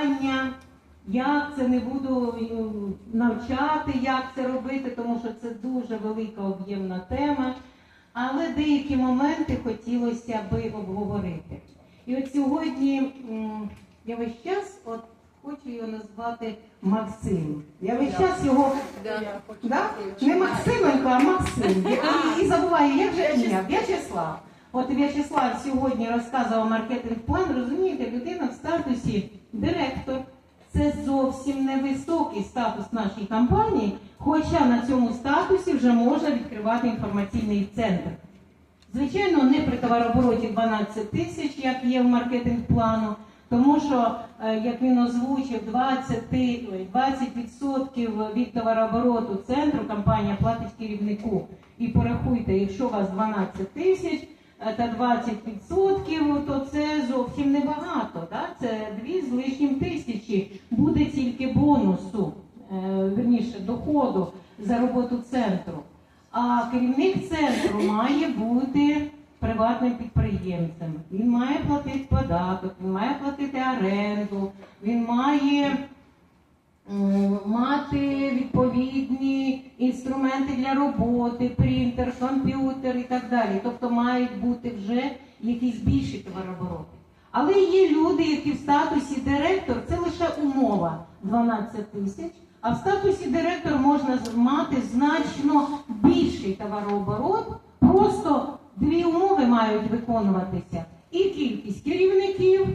питання, як це не буду навчати, як це робити, тому що це дуже велика об'ємна тема. Але деякі моменти хотілося би обговорити. І от сьогодні я весь час от хочу його назвати Максим. Я весь час його Да? Не Максименко, а Максим. І, і забуваю, як же ім'я? В'ячеслав. От В'ячеслав сьогодні розказував маркетинг-план. Розумієте, людина в статусі директор. Це зовсім невисокий статус нашій компанії, хоча на цьому статусі вже можна відкривати інформаційний центр. Звичайно, не при товарообороті 12 тисяч, як є в маркетинг-плану, тому що, е, як він озвучив, 20, ой, 20% від товарообороту центру компанія платить керівнику. І порахуйте, якщо у вас 12 тисяч та 20%, то це зовсім небагато. Да? Це 2 з лишнім тисячі. Буде тільки бонусу, е, верніше, доходу за роботу центру. А керівник центру має бути приватним підприємцем. Він має платити податок, він має платити оренду, він має мати відповідні інструменти для роботи, принтер, комп'ютер і так далі. Тобто мають бути вже якісь більші товарообороти. Але є люди, які в статусі директор, це лише умова 12 тисяч, а в статусі директор можна мати значно більший товарооборот. Просто дві умови мають виконуватися: і кількість керівників,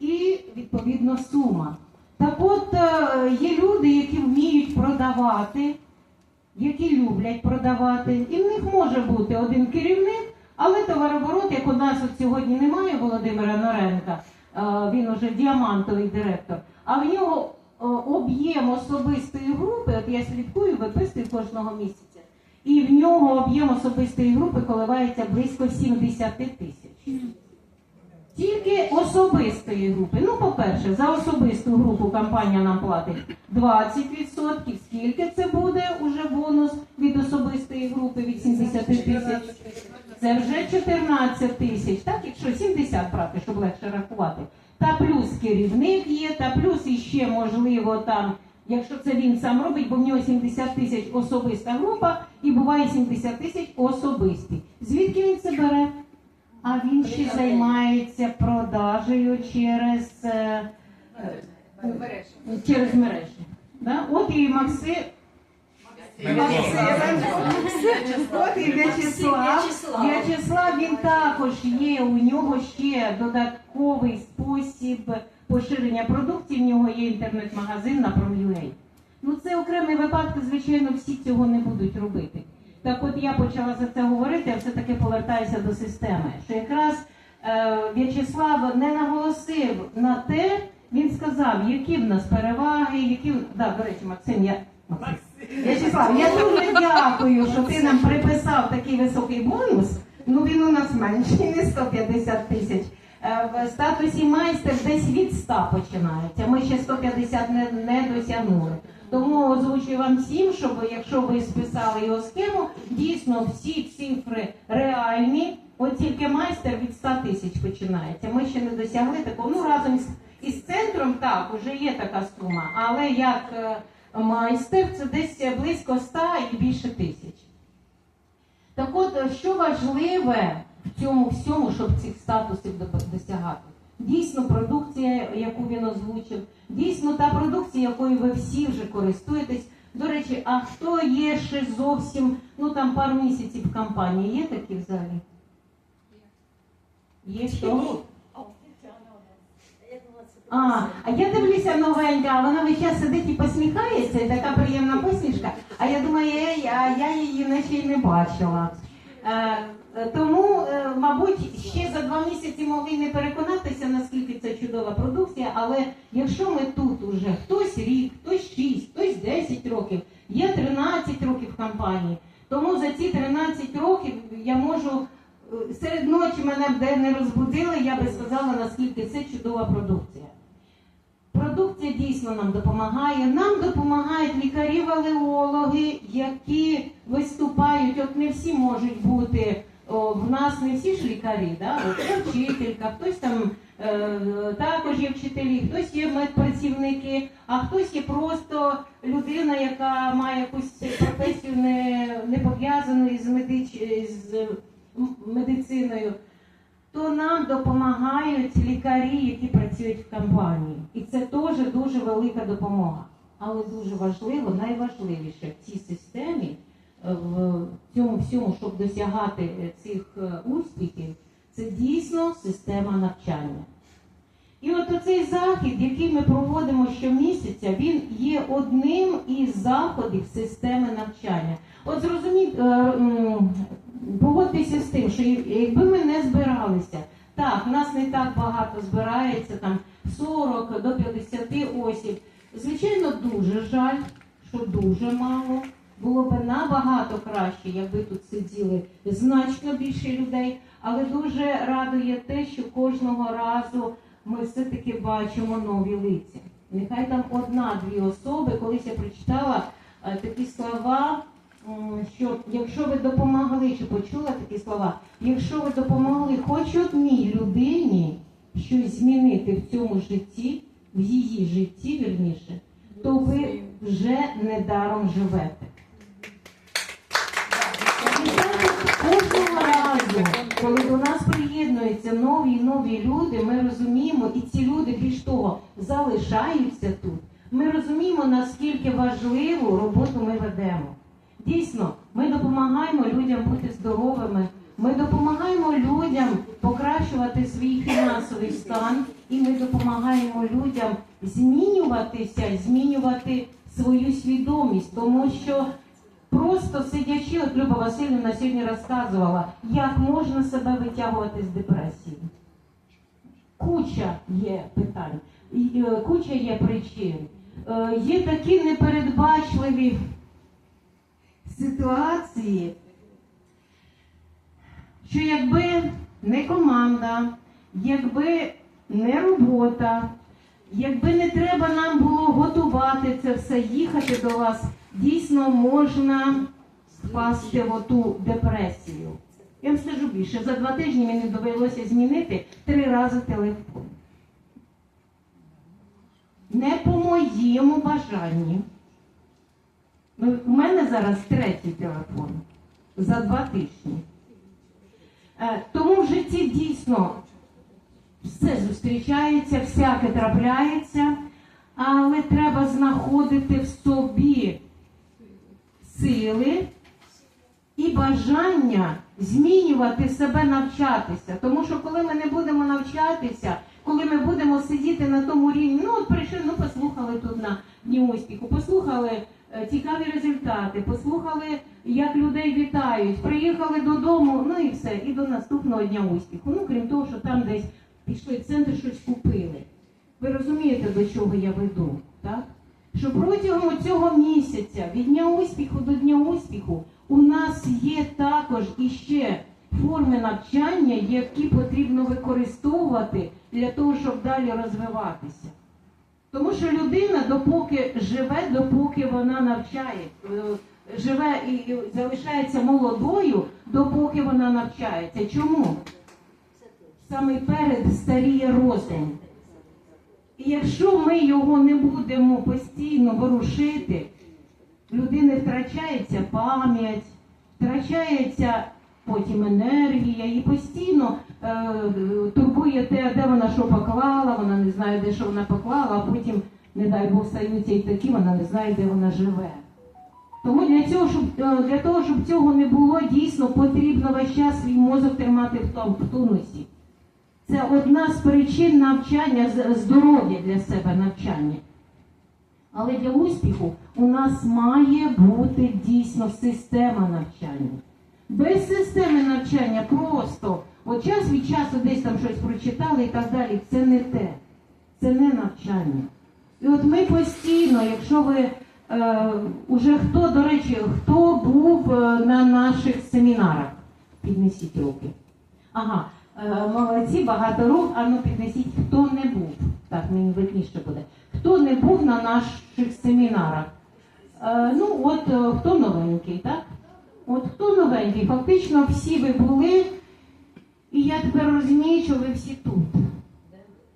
і відповідно сума. Так от е, є люди, які вміють продавати, які люблять продавати, і в них може бути один керівник, але товарооборот, як у нас от сьогодні немає Володимира Норенка, е, він уже діамантовий директор, а в нього е, об'єм особистої групи, от я слідкую, виписую кожного місяця, і в нього об'єм особистої групи коливається близько 70 тисяч. Тільки особистої групи. Ну, по-перше, за особисту групу компанія нам платить 20%. Скільки це буде уже бонус від особистої групи від 70 тисяч? Це вже 14 тисяч, так? Якщо 70 брати, щоб легше рахувати. Та плюс керівник є, та плюс іще можливо там, якщо це він сам робить, бо в нього 70 тисяч особиста група і буває 70 тисяч особисті. Звідки він це бере? А він ще займається продажею через, е, е, через мережі. Да? От і. От і В'ячеслав. В'ячеслав він також є. У нього ще додатковий спосіб поширення продукції. В нього є інтернет-магазин на Prom.ua. Ну це окремі випадки, звичайно, всі цього не будуть робити. Так от я почала за це говорити, а все-таки повертаюся до системи. Що якраз е, В'ячеслав не наголосив на те, він сказав, які в нас переваги, які да, до речі, Максим, я Максим. В'ячеслав, я дуже дякую, що ти нам приписав такий високий бонус. Ну він у нас менший, не 150 тисяч. Е, В статусі майстер десь від 100 починається. Ми ще 150 не, не досягнули. Тому озвучую вам всім, щоб якщо ви списали його схему, дійсно всі цифри реальні. От тільки майстер від 100 тисяч починається. Ми ще не досягли такого. Ну разом з із центром так вже є така сума, але як е, майстер це десь близько 100 і більше тисяч. Так от, е, що важливе в цьому всьому, щоб цих статусів досягати? Дійсно, продукція, яку він озвучив, дійсно та продукція, якою ви всі вже користуєтесь. До речі, а хто є ще зовсім, ну там пару місяців в компанії, є такі взагалі? Є хто? А, а я дивлюся новенька, а вона весь час сидить і посміхається, і така приємна посмішка. А я думаю, ей, а я її наче й не бачила. Е, е, тому, мабуть, ще за два місяці могли не переконатися, наскільки це чудова продукція. Але якщо ми тут уже хтось рік, хтось 6, хтось 10 років, є 13 років компанії. Тому за ці 13 років я можу е, серед ночі мене б де не розбудили, я би сказала, наскільки це чудова продукція. Продукція дійсно нам допомагає. Нам допомагають лікарі-валеологи, які виступають. От не всі можуть бути в нас не всі ж лікарі, да? От вчителька, хтось там е, також є вчителі, хтось є медпрацівники, а хтось є просто людина, яка має якусь професію не, не пов'язану із, медич... з медициною. То нам допомагають лікарі, які працюють в компанії. І це теж дуже велика допомога. Але дуже важливо, найважливіше в цій системі, в цьому всьому, щоб досягати е, цих е, успіхів, це дійсно система навчання. І от оцей захід, який ми проводимо щомісяця, він є одним із заходів системи навчання. От зрозуміть, е, погодьтеся з тим, що якби ми не збиралися, так, нас не так багато збирається, там 40 до 50 осіб. Звичайно, дуже жаль, що дуже мало. Було б набагато краще, якби тут сиділи значно більше людей, але дуже радує те, що кожного разу ми все-таки бачимо нові лиця. Нехай там одна-дві особи, колись я прочитала е, такі слова, що якщо ви допомогли, чи почула такі слова, якщо ви допомогли хоч одній людині щось змінити в цьому житті, в її житті, вірніше, то ви вже недаром живете. Кожного разу, коли до нас приєднуються нові і нові люди, ми розуміємо, і ці люди більш того залишаються тут. Ми розуміємо, наскільки важливу роботу ми ведемо. Дійсно, ми допомагаємо людям бути здоровими, ми допомагаємо людям покращувати свій фінансовий стан, і ми допомагаємо людям змінюватися, змінювати свою свідомість, тому що Просто сидячи, от Люба Васильівна сьогодні розказувала, як можна себе витягувати з депресії. Куча є питань, е, куча є причин. Е, Є такі непередбачливі ситуації, що якби не команда, якби не робота, якби не треба нам було готувати це все, їхати до вас, дійсно можна впасти в оту депресію. Я вам скажу більше, за два тижні мені довелося змінити три рази телефон. Не по моєму бажанні. Ну, У мене зараз третій телефон за два тижні. Е, Тому в житті дійсно все зустрічається, всяке трапляється, але треба знаходити в собі сили і бажання змінювати себе, навчатися. Тому що коли ми не будемо навчатися, коли ми будемо сидіти на тому рівні, ну от прийшли, ну послухали тут на дні успіху, послухали е, цікаві результати, послухали, як людей вітають, приїхали додому, ну і все, і до наступного дня успіху. Ну крім того, що там десь пішли центр, щось купили. Ви розумієте, до чого я веду, так? Що протягом цього місяця, від дня успіху до дня успіху, у нас є також іще форми навчання, які потрібно використовувати для того, щоб далі розвиватися. Тому що людина, допоки живе, допоки вона навчає, е, живе і залишається молодою, допоки вона навчається. Чому? Саме перед старіє розум. І якщо ми його не будемо постійно ворушити, людини втрачається пам'ять, втрачається потім енергія, і постійно е, турбує те, де вона що поклала, вона не знає, де що вона поклала, а потім, не дай Бог, стаються і такі, вона не знає, де вона живе. Тому для цього, щоб е, для того, щоб цього не було, дійсно потрібно весь час свій мозок тримати в тонусі. Це одна з причин навчання, здоров'я для себе навчання. Але для успіху у нас має бути дійсно система навчання. Без системи навчання просто от час від часу десь там щось прочитали і так далі. Це не те, це не навчання. І от ми постійно, якщо ви е, уже хто, до речі, хто був е, на наших семінарах, піднесіть руки. Ага, молодці, багато рук, а ну піднесіть, хто не був. Так, мені видніше буде. Хто не був на наших семінарах? Е, ну, от е, хто новенький, так? От хто новенький? Фактично всі ви були, і я тепер розумію, що ви всі тут.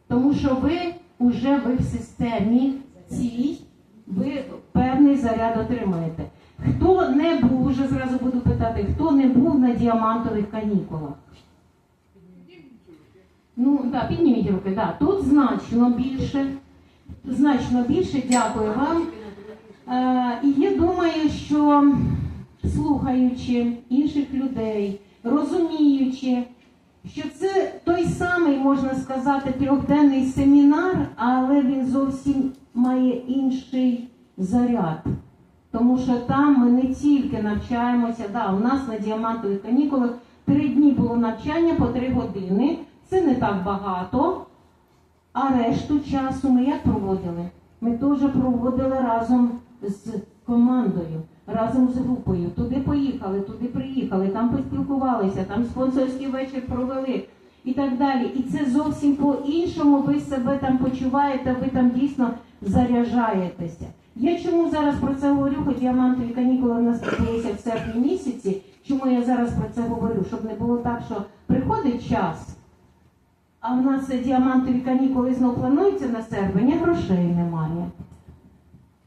Тому що ви вже ви в системі цій, ви певний заряд отримаєте. Хто не був, вже зразу буду питати, хто не був на діамантових канікулах? Ну, так, підніміть руки, да. Тут значно більше. Значно більше, дякую вам. Е, і я думаю, що слухаючи інших людей, розуміючи, що це той самий, можна сказати, трьохденний семінар, але він зовсім має інший заряд. Тому що там ми не тільки навчаємося, да, у нас на діамантових канікулах три дні було навчання по три години. Це не так багато. А решту часу ми як проводили? Ми теж проводили разом з командою, разом з групою. Туди поїхали, туди приїхали, там поспілкувалися, там спонсорський вечір провели і так далі. І це зовсім по-іншому. Ви себе там почуваєте, ви там дійсно заряджаєтеся. Я чому зараз про це говорю, хоч діамантові канікули в нас відбулися в серпні місяці. Чому я зараз про це говорю? Щоб не було так, що приходить час. А в нас діамантові канікули знов плануються на серпень, грошей немає.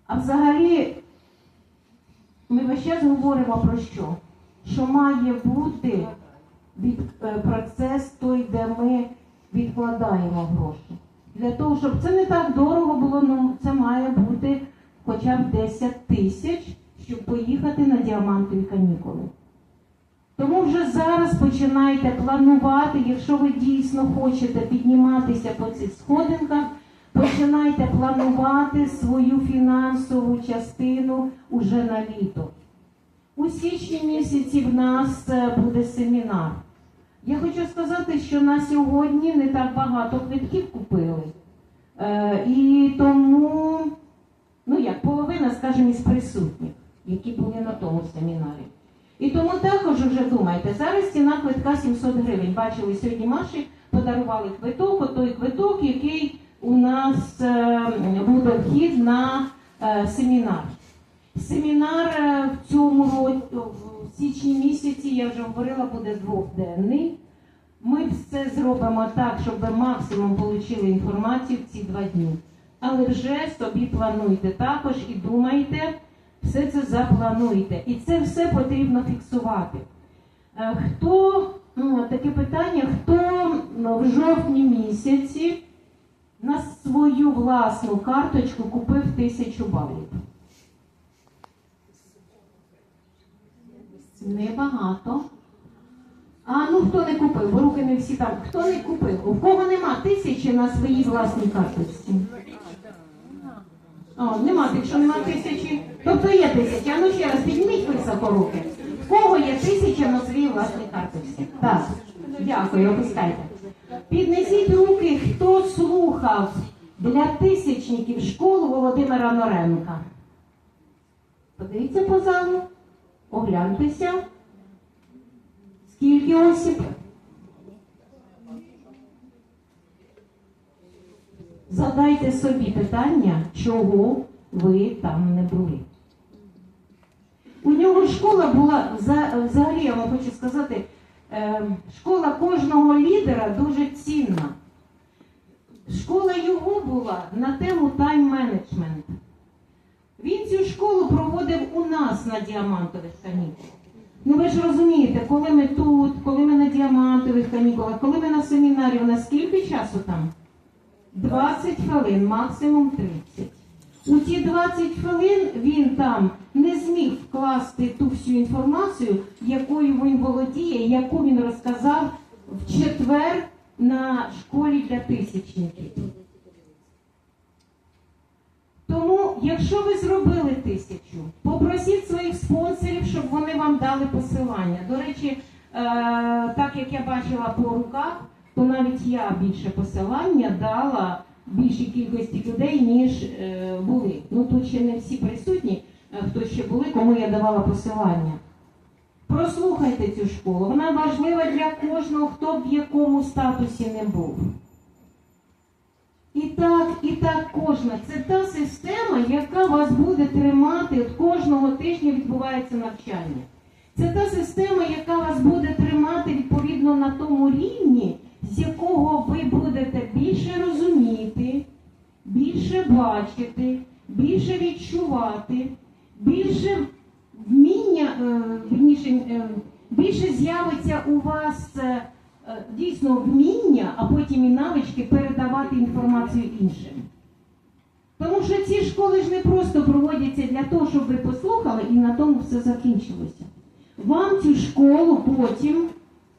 А взагалі, ми весь час говоримо про що? Що має бути від, е, процес той, де ми відкладаємо гроші. Для того, щоб це не так дорого було, ну це має бути хоча б 10 тисяч, щоб поїхати на діамантові канікули. Тому вже зараз починайте планувати, якщо ви дійсно хочете підніматися по цих сходинках, починайте планувати свою фінансову частину уже на літо. У січні місяці в нас е, буде семінар. Я хочу сказати, що на сьогодні не так багато квитків купили. Е, і тому, ну як половина, скажімо, із присутніх, які були на тому семінарі. І тому також вже думайте, зараз ціна квитка 700 гривень. Бачили сьогодні Маші, подарували квиток, отой квиток, який у нас е, буде вхід на е, семінар. Семінар е, в цьому році, в січні місяці, я вже говорила, буде двохденний. Ми все зробимо так, щоб максимум отримали інформацію в ці два дні. Але вже собі плануйте також і думайте, все це заплануйте. І це все потрібно фіксувати. Е, Хто ну, таке питання, хто в жовтні місяці на свою власну карточку купив тисячу балів? Небагато. А ну хто не купив? Руки не всі там. Хто не купив? У кого нема тисячі на своїй власній карточці? О, нема тих, що нема тисячі. Тобто є тисяча. Ну ще раз підніміть високо руки. В кого є тисяча на своїй власній карточці? Так. Дякую, опускайте. Піднесіть руки, хто слухав для тисячників школу Володимира Норенка. Подивіться по залу, огляньтеся. Скільки осіб? Задайте собі питання, чого ви там не були. У нього школа була, взагалі, я вам хочу сказати, е, школа кожного лідера дуже цінна. Школа його була на тему тайм-менеджмент. Він цю школу проводив у нас на діамантових канікулах. Ну ви ж розумієте, коли ми тут, коли ми на діамантових канікулах, коли ми на семінарі, у нас скільки часу там? 20 хвилин, максимум 30. У ті 20 хвилин він там не зміг вкласти ту всю інформацію, якою він володіє, яку він розказав в четвер на школі для тисячників. Тому, якщо ви зробили тисячу, попросіть своїх спонсорів, щоб вони вам дали посилання. До речі, е, так як я бачила по руках, то навіть я більше посилання дала більшій кількості людей, ніж е, були. Ну тут ще не всі присутні, е, хто ще були, кому я давала посилання. Прослухайте цю школу. Вона важлива для кожного, хто в якому статусі не був. І так, і так кожна. Це та система, яка вас буде тримати. От кожного тижня відбувається навчання. Це та система, яка вас буде тримати відповідно на тому рівні, з якого ви будете більше розуміти, більше бачити, більше відчувати, більше вміння, е, е, більше з'явиться у вас е, дійсно вміння, а потім і навички передавати інформацію іншим. Тому що ці школи ж не просто проводяться для того, щоб ви послухали і на тому все закінчилося. Вам цю школу потім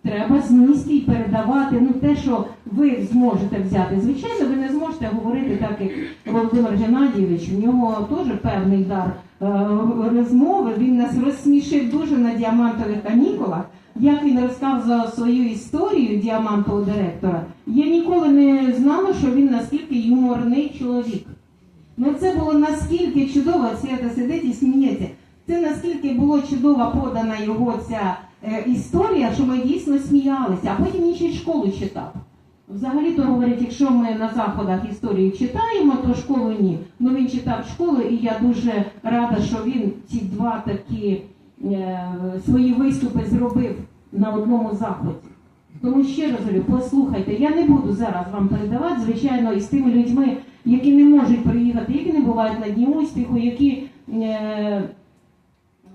треба знести і передавати ну, те, що ви зможете взяти. Звичайно, ви не зможете говорити так, як Володимир Геннадійович. У нього теж певний дар е, розмови. Він нас розсмішив дуже на діамантових канікулах. Як він розказував свою історію діамантового директора, я ніколи не знала, що він наскільки юморний чоловік. Ну це було наскільки чудово, Свята сидить і сміється. Це наскільки було чудово подана його ця історія, що ми дійсно сміялися, а потім й школу читав. Взагалі-то говорять, якщо ми на заходах історію читаємо, то школу ні. Ну він читав школу, і я дуже рада, що він ці два такі е, свої виступи зробив на одному заході. Тому ще раз говорю, послухайте, я не буду зараз вам передавати, звичайно, із тими людьми, які не можуть приїхати, які не бувають на дні успіху, які е,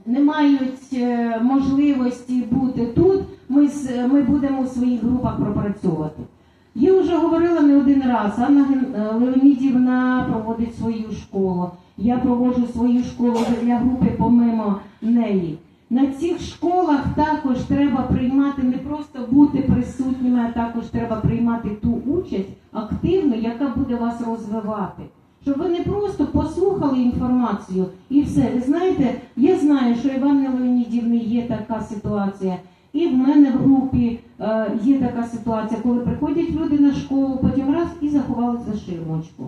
не мають е, можливості бути тут. Ми, ми будемо у своїх групах пропрацьовувати. Я вже говорила не один раз. Анна е, Леонідівна проводить свою школу. Я проводжу свою школу для групи помимо неї. На цих школах також треба приймати не просто бути присутніми, а також треба приймати ту участь активну, яка буде вас розвивати. Щоб ви не просто послухали інформацію і все. Ви знаєте, я знаю, що Іван Леонідівни є така ситуація. І в мене в групі е, є така ситуація, коли приходять люди на школу, потім раз і заховали за ширмочку.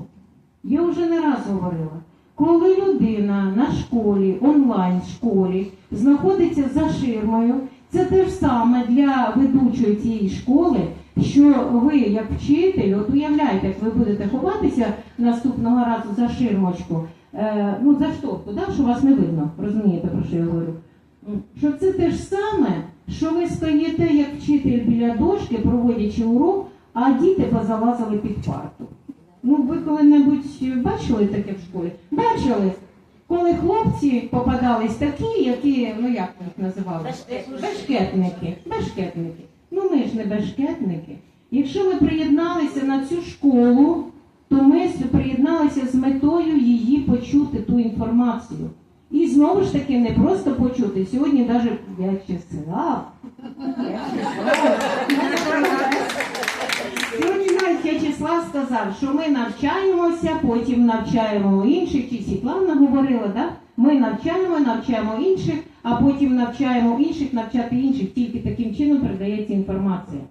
Я вже не раз говорила. Коли людина на школі, онлайн школі, знаходиться за ширмою, це те ж саме для ведучої цієї школи, що ви, як вчитель, от уявляєте, як ви будете ховатися наступного разу за ширмочку, е, ну за штовху, да, що вас не видно, розумієте, про що я говорю? Що це те ж саме, що ви стоїте як вчитель біля дошки, проводячи урок, а діти позалазили під парту. Ну, ви коли-небудь бачили таке в школі? Бачили, коли хлопці попадались такі, які, ну як їх називали? Бешкетники. Бешкетники. Ну ми ж не бешкетники. Якщо ми приєдналися на цю школу, то ми приєдналися з метою її почути ту інформацію. І знову ж таки не просто почути. Сьогодні навіть В'ячеслав. В'ячеслав. Сьогодні навіть В'ячеслав сказав, що ми навчаємося, потім навчаємо інших, чи Світлана говорила, да? Ми навчаємо, навчаємо інших, а потім навчаємо інших, навчати інших. Тільки таким чином передається інформація.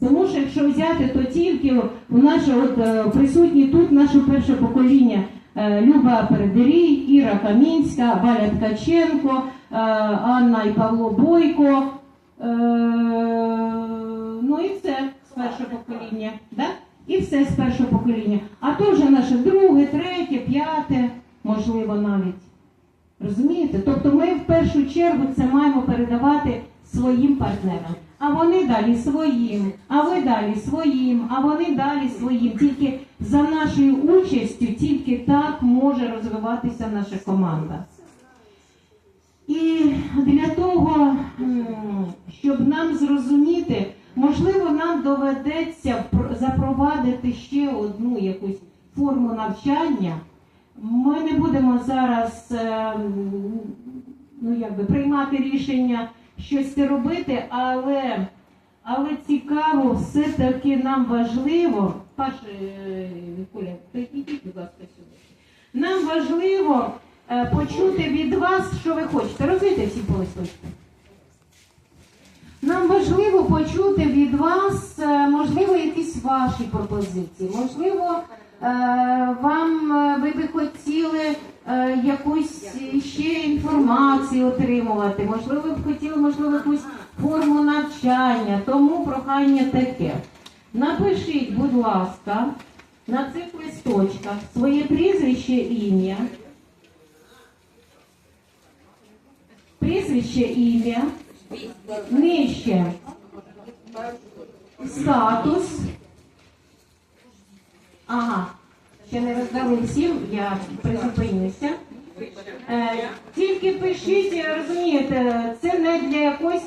Тому що якщо взяти, то тільки у наше от, е, присутні тут наше перше покоління е, Люба Передерій, Іра Камінська, Валя Ткаченко, е, Анна і Павло Бойко. Ну і все з першого покоління. Да? І все з першого покоління. А то вже наше друге, третє, п'яте, можливо, навіть. Розумієте? Тобто ми в першу чергу це маємо передавати своїм партнерам. А вони далі своїм, а ви далі своїм, а вони далі своїм. Тільки за нашою участю, тільки так може розвиватися наша команда. І для того, щоб нам зрозуміти, можливо, нам доведеться запровадити ще одну якусь форму навчання. Ми не будемо зараз ем, ну, якби, приймати рішення щось робити, але, але цікаво, все-таки нам важливо, Паш, е, Коля, підійдіть, будь ласка, сюди. Нам важливо е, почути від вас, що ви хочете. Розвийте всі по листочку. Нам важливо почути від вас, е, можливо, якісь ваші пропозиції. Можливо, е, вам е, ви би хотіли е, якусь ще інформацію отримувати. Можливо, б хотіли, можливо, якусь форму навчання. Тому прохання таке. Напишіть, будь ласка, на цих листочках своє прізвище, ім'я. Прізвище, ім'я, нижче статус. Ага, ще не роздали всім, я призупинюся. Е, тільки пишіть, розумієте, це не для якоїсь